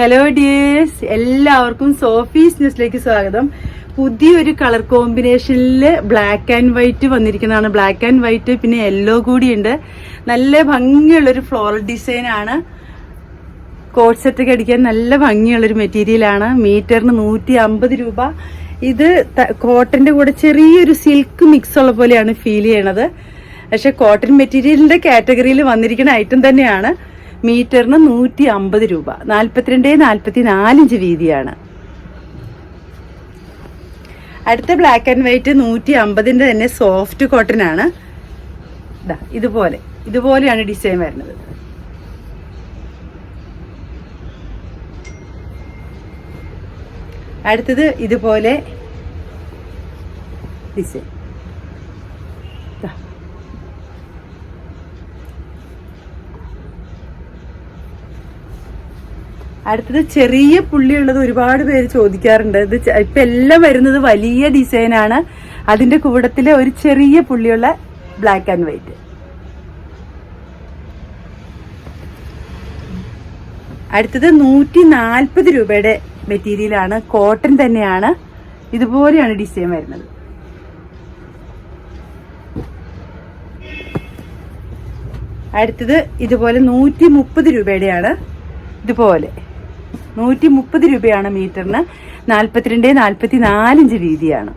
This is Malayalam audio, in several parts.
ഹലോ ഡിയേഴ്സ് എല്ലാവർക്കും സോഫീസ് ന്യൂസിലേക്ക് സ്വാഗതം. പുതിയൊരു കളർ കോമ്പിനേഷനിൽ ബ്ലാക്ക് ആൻഡ് വൈറ്റ് വന്നിരിക്കുന്നതാണ്. ബ്ലാക്ക് ആൻഡ് വൈറ്റ് പിന്നെ യെല്ലോ കൂടിയുണ്ട്. നല്ല ഭംഗിയുള്ളൊരു ഫ്ലോറൽ ഡിസൈൻ ആണ്. കോട്ട് സെറ്റ് ഒക്കെ അടിക്കാൻ നല്ല ഭംഗിയുള്ളൊരു മെറ്റീരിയലാണ് മീറ്ററിന് നൂറ്റി അമ്പത് രൂപ. ഇത് കോട്ടന്റെ കൂടെ ചെറിയൊരു സിൽക്ക് മിക്സ് ഉള്ള പോലെയാണ് ഫീൽ ചെയ്യണത്. പക്ഷെ കോട്ടൺ മെറ്റീരിയലിന്റെ കാറ്റഗറിയിൽ വന്നിരിക്കുന്ന ഐറ്റം തന്നെയാണ്. മീറ്ററിന് നൂറ്റി അമ്പത് രൂപ. നാൽപ്പത്തിരണ്ട് നാൽപ്പത്തി നാലിഞ്ച് വീതിയാണ്. അടുത്ത ബ്ലാക്ക് ആൻഡ് വൈറ്റ് നൂറ്റി അമ്പതിന്റെ തന്നെ സോഫ്റ്റ് കോട്ടൺ ആണ്. ഇതുപോലെ. ഇതുപോലെയാണ് ഡിസൈൻ വരുന്നത്. അടുത്തത് ഇതുപോലെ ഡിസൈൻ അടുത്തത് ചെറിയ പുള്ളിയുള്ളത് ഒരുപാട് പേര് ചോദിക്കാറുണ്ട്. ഇത് ഇപ്പം എല്ലാം വരുന്നത് വലിയ ഡിസൈനാണ് അതിന്റെ കൂടത്തിൽ ഒരു ചെറിയ പുള്ളിയുള്ള ബ്ലാക്ക് ആൻഡ് വൈറ്റ് അടുത്തത് നൂറ്റി നാൽപ്പത് രൂപയുടെ മെറ്റീരിയലാണ് കോട്ടൺ തന്നെയാണ്. ഇതുപോലെയാണ് ഡിസൈൻ വരുന്നത്. അടുത്തത് ഇതുപോലെ നൂറ്റി മുപ്പത് രൂപയുടെയാണ്. ഇതുപോലെ. നൂറ്റി മുപ്പത് രൂപയാണ് മീറ്ററിന് നാൽപ്പത്തിരണ്ട് നാൽപ്പത്തി നാലിഞ്ച് വീതിയാണ്.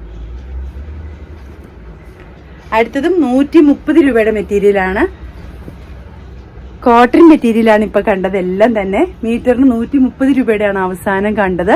അടുത്തതും നൂറ്റി മുപ്പത് രൂപയുടെ മെറ്റീരിയലാണ്. കോട്ടൺ മെറ്റീരിയലാണ് ഇപ്പൊ കണ്ടത്. എല്ലാം തന്നെ മീറ്ററിന് നൂറ്റി മുപ്പത് രൂപയുടെയാണ് അവസാനം കണ്ടത്.